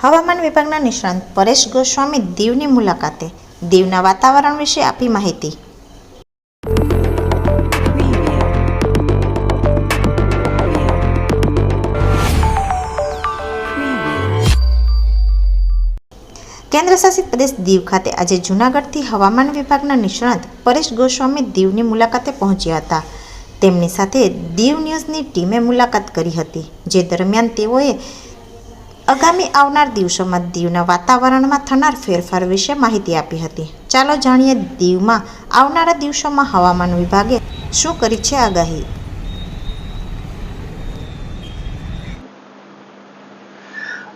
હવામાન વિભાગના નિષ્ણાંત પરેશ ગોસ્વામી દીવની મુલાકાતે દીવના વાતાવરણ વિશે આપી માહિતી. કેન્દ્ર શાસિત પ્રદેશ દીવ ખાતે આજે જૂનાગઢથી હવામાન વિભાગના નિષ્ણાંત પરેશ ગોસ્વામી દીવની મુલાકાતે પહોંચ્યા હતા. તેમની સાથે દીવ ન્યૂઝની ટીમે મુલાકાત કરી હતી, જે દરમિયાન તેઓએ આગામી આવનાર દિવસોમાં દીવના વાતાવરણમાં થનાર ફેરફાર વિશે માહિતી આપી હતી. ચાલો જાણીએ દીવમાં આવનારા દિવસોમાં હવામાન વિભાગે શું કરી છે આગાહી.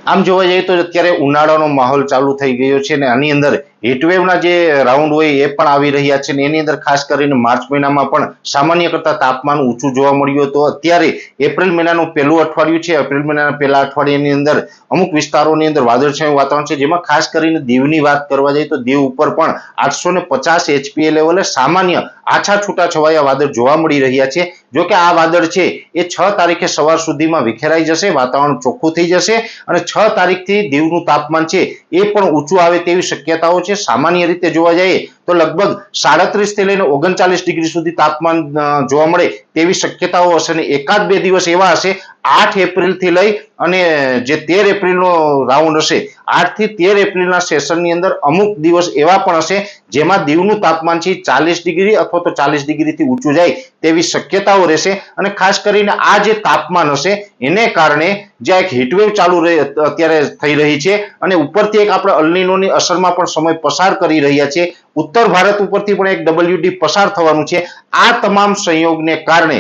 આમ જોવા જઈએ તો અત્યારે ઉનાળાનો માહોલ ચાલુ થઈ ગયો છે અને આની અંદર હીટવેવના જે રાઉન્ડ હોય એ પણ આવી રહ્યા છે ને એની અંદર ખાસ કરીને માર્ચ મહિનામાં પણ સામાન્ય કરતા તાપમાન ઊંચું જોવા મળ્યું હતું. અત્યારે એપ્રિલ મહિનાનું પહેલું અઠવાડિયું છે. એપ્રિલ મહિનાના પહેલા અઠવાડિયાની અંદર અમુક વિસ્તારોની અંદર વાદળછાયું વાતાવરણ છે. જેમાં ખાસ કરીને દીવની વાત કરવા જઈએ તો દીવ ઉપર પણ આઠસો ને પચાસ એચપીએ લેવલે સામાન્ય આછા છૂટા છવાયા વાદળ જોવા મળી રહ્યા છે. જો કે આ વાદળ છે એ છ તારીખે સવાર સુધીમાં વિખેરાઈ જશે. વાતાવરણ ચોખ્ખું થઈ જશે અને છ તારીખથી દીવનું તાપમાન છે એ પણ ઊંચું આવે તેવી શક્યતાઓ છે. સામાન્ય રીતે જોવા જઈએ તો લગભગ સાડત્રીસથી લઈને ઓગણચાલીસ ડિગ્રી સુધી તાપમાન જોવા મળે તેવી શક્યતાઓ હશે અને એકાદ બે દિવસ એવા હશે, આઠ એપ્રિલથી લઈ અને જે તેર એપ્રિલનો રાઉન્ડ હશે આઠથી તેર એપ્રિલના સેશનની અંદર અમુક દિવસ એવા પણ હશે જેમાં દીવનું તાપમાન છે ચાલીસ ડિગ્રી અથવા તો ચાલીસ ડિગ્રીથી ઊંચું જાય તેવી શક્યતાઓ રહેશે અને ખાસ કરીને આ જે તાપમાન હશે એને કારણે જ્યાં એક હીટવેવ ચાલુ અત્યારે થઈ રહી છે અને ઉપરથી એક આપણે અલનીનોની અસરમાં પણ સમય પસાર કરી રહ્યા છે. ઉત્તર ભારત ઉપરથી પણ એક ડબલ્યુડી પસાર થવાનું છે. આ તમામ સંયોગને કારણે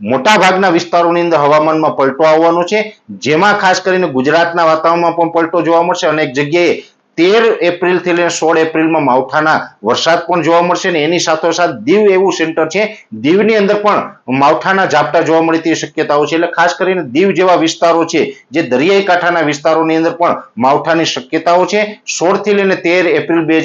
મોટા ભાગના વિસ્તારોની અંદર હવામાનમાં પલટો આવવાનો છે. જેમાં ખાસ કરીને ગુજરાતના વાતાવરણમાં પણ પલટો જોવા મળશે અનેક જગ્યાએ તેર એપ્રિલથી લઈને સોળ એપ્રિલમાં માવઠાના વરસાદ પણ જોવા મળશે ને એની સાથોસાથ દીવ એવું સેન્ટર છે. દીવની અંદર પણ માવઠાના ઝાપટા જોવા મળે તેવી શક્યતાઓ છે. એટલે ખાસ કરીને દીવ જેવા વિસ્તારો છે, જે દરિયાઈ કાંઠાના વિસ્તારોની અંદર પણ માવઠાની શક્યતાઓ છે. સોળથી લઈને તેર એપ્રિલ બે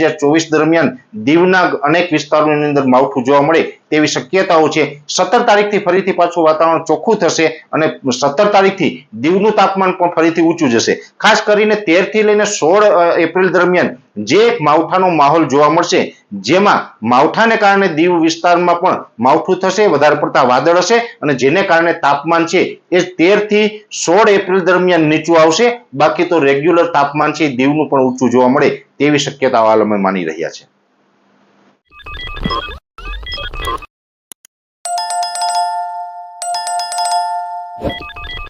દરમિયાન દીવના અનેક વિસ્તારોની અંદર માવઠું જોવા મળે તેવી શક્યતાઓ છે. સત્તર તારીખથી ફરીથી પાછું વાતાવરણ ચોખ્ખું થશે અને સત્તર તારીખથી દીવનું તાપમાન પણ ફરીથી ઊંચું જશે. ખાસ કરીને તેરથી લઈને સોળ એપ્રિલ દરમિયાન જે એક માવઠાનો માહોલ જોવા મળશે, જેમાં માવઠાને કારણે દીવ વિસ્તારમાં પણ માવઠું થશે, વધારે પડતા વાદળ હશે અને જેને કારણે તાપમાન છે એ તેરથી સોળ એપ્રિલ દરમિયાન નીચું આવશે. બાકી તો રેગ્યુલર તાપમાન છે દીવનું પણ ઊંચું જોવા મળે તેવી શક્યતાઓ હાલ અમે માની રહ્યા છે.